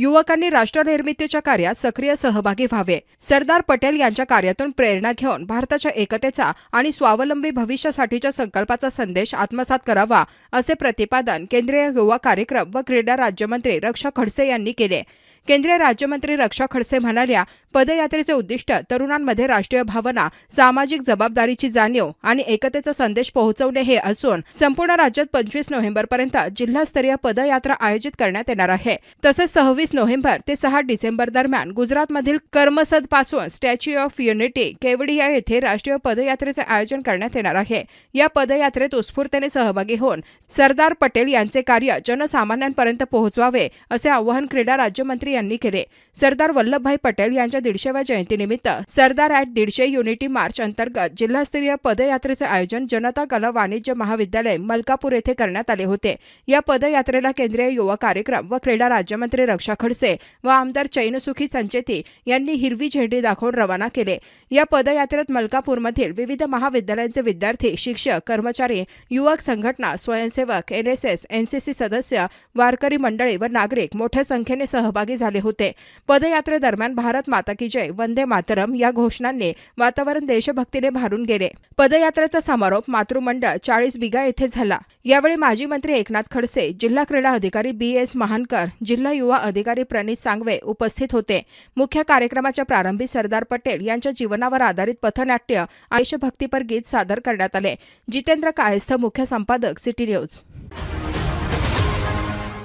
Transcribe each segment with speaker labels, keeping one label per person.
Speaker 1: युवकांनी राष्ट्रनिर्मितीच्या कार्यात सक्रिय सहभागी व्हावे. सरदार पटेल यांच्या कार्यातून प्रेरणा घेऊन भारताच्या एकतेचा आणि स्वावलंबी भविष्यासाठीच्या संकल्पाचा संदेश आत्मसात करावा असे प्रतिपादन केंद्रीय युवा कार्यक्रम व क्रीडा राज्यमंत्री रक्षा खडसे यांनी केले. केंद्रीय राज्यमंत्री रक्षा खडसे म्हणाल्या पदयात्रेचे उद्दिष्ट तरुणांमध्ये राष्ट्रीय भावना सामाजिक जबाबदारीची जाणीव आणि एकतेचा संदेश पोहोचवणे हे असून संपूर्ण राज्यात पंचवीस नोव्हेंबरपर्यंत जिल्हास्तरीय पदयात्रा आयोजित करण्यात येणार आहे. तसेच सव्वीस नोव्हेंबर ते सहा डिसेंबर दरम्यान गुजरातमधील कर्मसदपासून स्टॅच्यू ऑफ युनिटी केवडिया येथे राष्ट्रीय पदयात्रेचे आयोजन करण्यात येणार आहे. या पदयात्रेत उत्स्फूर्तपणे सहभागी होऊन सरदार पटेल यांचे कार्य जनसामान्यांपर्यंत पोहोचवावे असे आवाहन क्रीडा राज्यमंत्री यांनी केले. सरदार वल्लभभाई पटेल यांच्या दीडशेव्या जयंतीनिमित्त सरदार ॲट दीडशे युनिटी मार्च अंतर्गत जिल्हास्तरीय पदयात्रेचे आयोजन जनता कला वाणिज्य महाविद्यालय मलकापूर येथे करण्यात आले होते. या पदयात्रेला केंद्रीय युवा कार्यक्रम व क्रीडा राज्यमंत्री रक्षा खडसे व आमदार चैनसुखी संचेती यांनी हिरवी झेंडी दाखवून रवाना केले. या पदयात्रेत मलकापूरमधील विविध महाविद्यालयांचे विद्यार्थी शिक्षक कर्मचारी युवक संघटना स्वयंसेवक एनएसएस एनसीसी सदस्य वारकरी मंडळी व नागरिक मोठ्या संख्येने सहभागी झाले होते. पदयात्रेदरम्यान भारत माता की जय वंदे मातरम या घोषणांनी वातावरण देशभक्तीने भारून गेले. पदयात्रेचा समारोप मातृमंडळ चाळीस बिगा येथे झाला. यावेळी माजी मंत्री एकनाथ खडसे जिल्हा क्रीडा अधिकारी बी एस महानकर जिल्हा युवा अधिकारी प्रणित सांगवे उपस्थित होते. मुख्य कार्यक्रमाच्या प्रारंभी सरदार पटेल यांच्या जीवनावर आधारित पथनाट्य आयुष्यभक्तीपर गीत सादर करण्यात आले. जितेंद्र कायस्थ मुख्य संपादक सिटी न्यूज.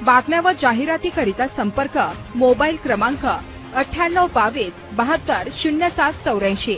Speaker 1: बातम्या व जाहिरातीकरिता संपर्क मोबाईल क्रमांक अठ्ठ्याण्णव बावीस बहात्तर शून्य सात चौऱ्याऐंशी.